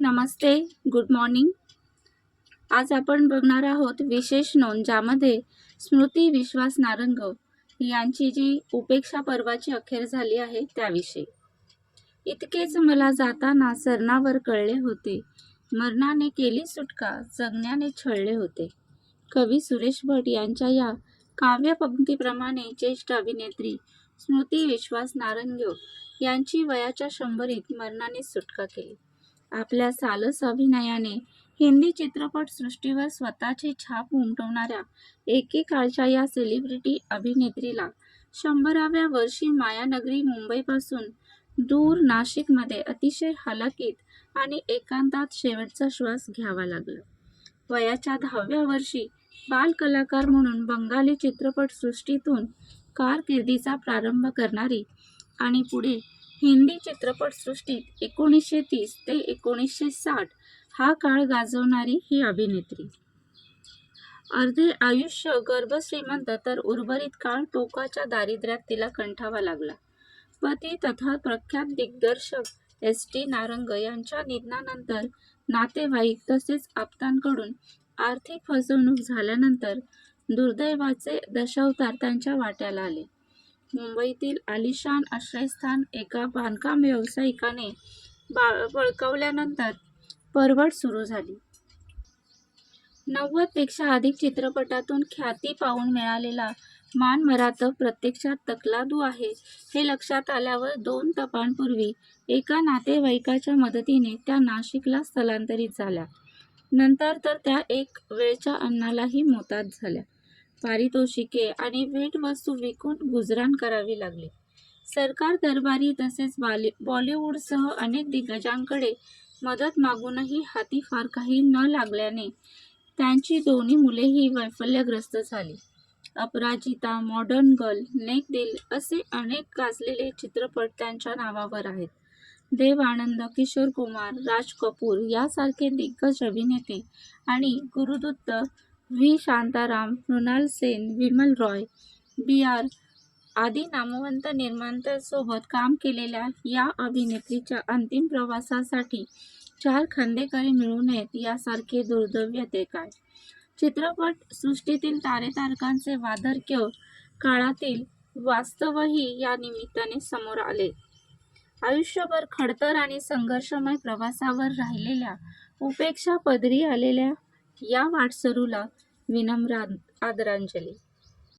नमस्ते good morning आज आपण बघणार आहोत विशेष नोंद ज्यामध्ये स्मृती विश्वास नारंग यांची जी उपेक्षा पर्वाची अखेर झाली आहे त्याविषयी. इतकेच मला जाताना सरणावर कळले होते. मरणाने केली सुटका जगण्याने छळले होते. कवी सुरेश भट यांच्या या काव्यपंक्तीप्रमाणे ज्येष्ठ अभिनेत्री स्मृती विश्वास नारंग यांची वयाच्या शंभरीत मरणाने सुटका केली. आपल्या सालस अभिनयाने हिंदी चित्रपटसृष्टीवर स्वतःची छाप उमटवणाऱ्या एकेकाळच्या या सेलिब्रिटी अभिनेत्रीला शंभराव्या वर्षी मायानगरी मुंबईपासून दूर नाशिकमध्ये अतिशय हलाखीत आणि एकांतात शेवटचा श्वास घ्यावा लागला. वयाच्या दहाव्या वर्षी बालकलाकार म्हणून बंगाली चित्रपटसृष्टीतून कारकिर्दीचा प्रारंभ करणारी आणि पुढे हिंदी चित्रपटसृष्टीत एकोणीसशे तीस ते एकोणीसशे साठ हा काळ गाजवणारी ही अभिनेत्री. अर्धे आयुष्य गर्भश्रीमंत तर उर्वरित काळ टोकाच्या दारिद्र्यात तिला कंठावा लागला. पती तथा प्रख्यात दिग्दर्शक एस टी नारंग यांच्या निधनानंतर नातेवाईक तसेच आप्तांकडून आर्थिक फसवणूक झाल्यानंतर दुर्दैवाचे दशावतार त्यांच्या वाट्याला आले. मुंबईतील आलिशान आश्रयस्थान एका बांधकाम व्यावसायिकाने बा बळकावल्यानंतर परवड सुरू झाली. नव्वदपेक्षा अधिक चित्रपटातून ख्याती पाहून मिळालेला मान मरात प्रत्यक्षात तकलादू आहे हे लक्षात आल्यावर दोन तपांपूर्वी एका नातेवाईकाच्या मदतीने त्या नाशिकला स्थलांतरित झाल्या. नंतर तर त्या एक वेळच्या अन्नालाही मोताद झाल्या. पारितोषिके आणि भेटवस्तू विकून गुजराण करावी लागली. सरकार दरबारी तसेच बाली बॉलिवूडसह अनेक दिग्गजांकडे मदत मागूनही हाती फार काही न लागल्याने त्यांची दोन्ही मुलेही वैफल्यग्रस्त झाली. अपराजिता मॉडर्न गर्ल नेक दिल असे अनेक गाजलेले चित्रपट त्यांच्या नावावर आहेत. देव आनंद किशोर कुमार राज कपूर यासारखे दिग्गज अभिनेते आणि Gurudutt V. Shantaram Mrinal Sen Bimal Roy B. R. आदी नामवंत निर्मात्यांसोबत काम केलेल्या या अभिनेत्रीच्या अंतिम प्रवासासाठी चार खंडेकरी मिळू नयेत यासारखे दुर्दैव ते काय? चित्रपट सृष्टीतील तारेतारकांचे वादर्क्य काळातील वास्तवही या निमित्ताने समोर आले. आयुष्यभर खडतर आणि संघर्षमय प्रवासावर राहिलेल्या उपेक्षा पदरी आलेल्या या वाटसरूला विनम्र आदरांजली.